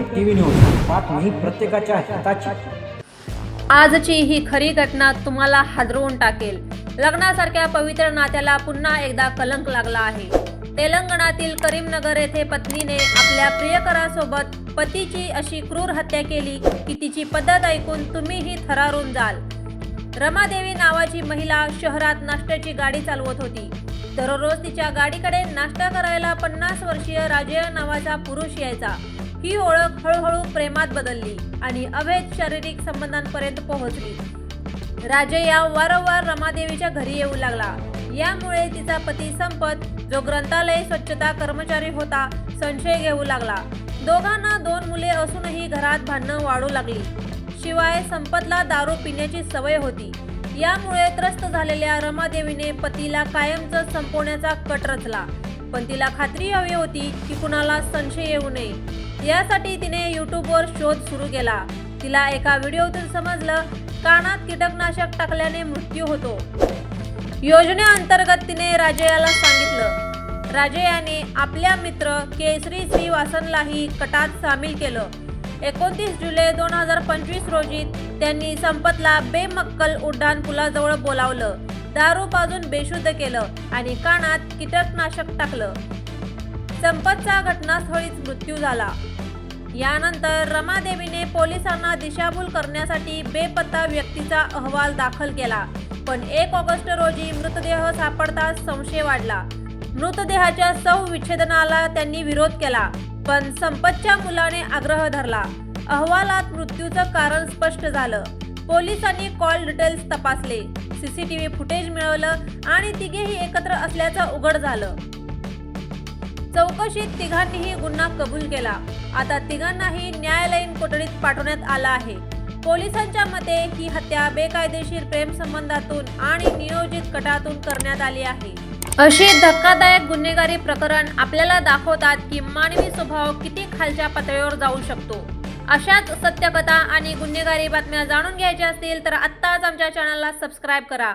TV news बातमी प्रत्येकाच्या हिताची. आजची ही खरी घटना तुम्हाला हादरवून टाकेल. लग्नासारख्या पवित्र नात्याला पुन्हा एकदा कलंक लागला आहे. तेलंगणातील करीमनगर येथे पत्नीने आपल्या प्रियकरासोबत पतीची अशी क्रूर हत्या केली की तिची पद्धत ऐकून तुम्हीही थरारून जाल. रमादेवी नावाची महिला शहरात नाश्त्याची गाडी चालवत होती. दररोज तिच्या गाडीकडे नाश्ता करायला पन्नास वर्षीय राजय नावाचा पुरुष यायचा. ही ओळख हळूहळू प्रेमात बदलली आणि अवैध शारीरिक संबंधांपर्यंत पोहोचली. राजया वारंवार रमादेवीच्या घरी येऊ लागला. यामुळे तिचा पती संपत जो ग्रंथालय स्वच्छता कर्मचारी होता संशय घेऊ लागला. दोघांना दोन मुले असूनही घरात भांडणं वाढू लागली. शिवाय संपतला दारू पिण्याची सवय होती. यामुळे त्रस्त झालेल्या रमादेवीने पतीला कायमचं संपवण्याचा कट रचला. पण तिला खात्री हवी होती की कुणाला संशय येऊ नये. यासाठी तिने युट्यूबवर शोध सुरू केला. तिला एका व्हिडिओतून समजलं कानात कीटकनाशक टाकल्याने मृत्यू होतो. योजनेअंतर्गत तिने राजयाला सांगितलं राजयाने आपल्या मित्र केसरी श्रीवासनलाही कटात सामील केलं. एकोणतीस जुलै दोन हजार पंचवीस रोजी त्यांनी संपतला बेमक्कल उड्डाण पुलाजवळ बोलावलं दारू पाजून बेशुद्ध केलं आणि कानात कीटकनाशक टाकलं. संपतचा घटनास्थळीच मृत्यू झाला. यानंतर रमादेवीने पोलिसांना दिशाभूल करण्यासाठी बेपत्ता व्यक्तीचा अहवाल दाखल केला. पण एक ऑगस्ट रोजी मृतदेह सापडताच संशय वाढला. मृतदेहाच्या सौविच्छेदनाला त्यांनी विरोध केला पण संपतच्या मुलाने आग्रह धरला. अहवालात मृत्यूचं कारण स्पष्ट झालं. पोलिसांनी कॉल डिटेल्स तपासले. सीसीटीव्ही फुटेज मिळवलं आणि तिघेही एकत्र असल्याचं उघड झालं. चौकशीत तिघांनीही गुन्हा कबूल केला. आता तिघांनाही न्यायालयीन कोठडीत पाठवण्यात आला आहे. पोलिसांच्या मते ही हत्या बेकायदेशीर प्रेमसंबंधातून आणि नियोजित कटातून करण्यात आली आहे. अशी धक्कादायक गुन्हेगारी प्रकरण आपल्याला दाखवतात की मानवी स्वभाव किती खालच्या पातळीवर जाऊ शकतो. अशाच सत्यकथा आणि गुन्हेगारी बातम्या जाणून घ्यायच्या असतील तर आत्ताच आमच्या चॅनलला सबस्क्राईब करा.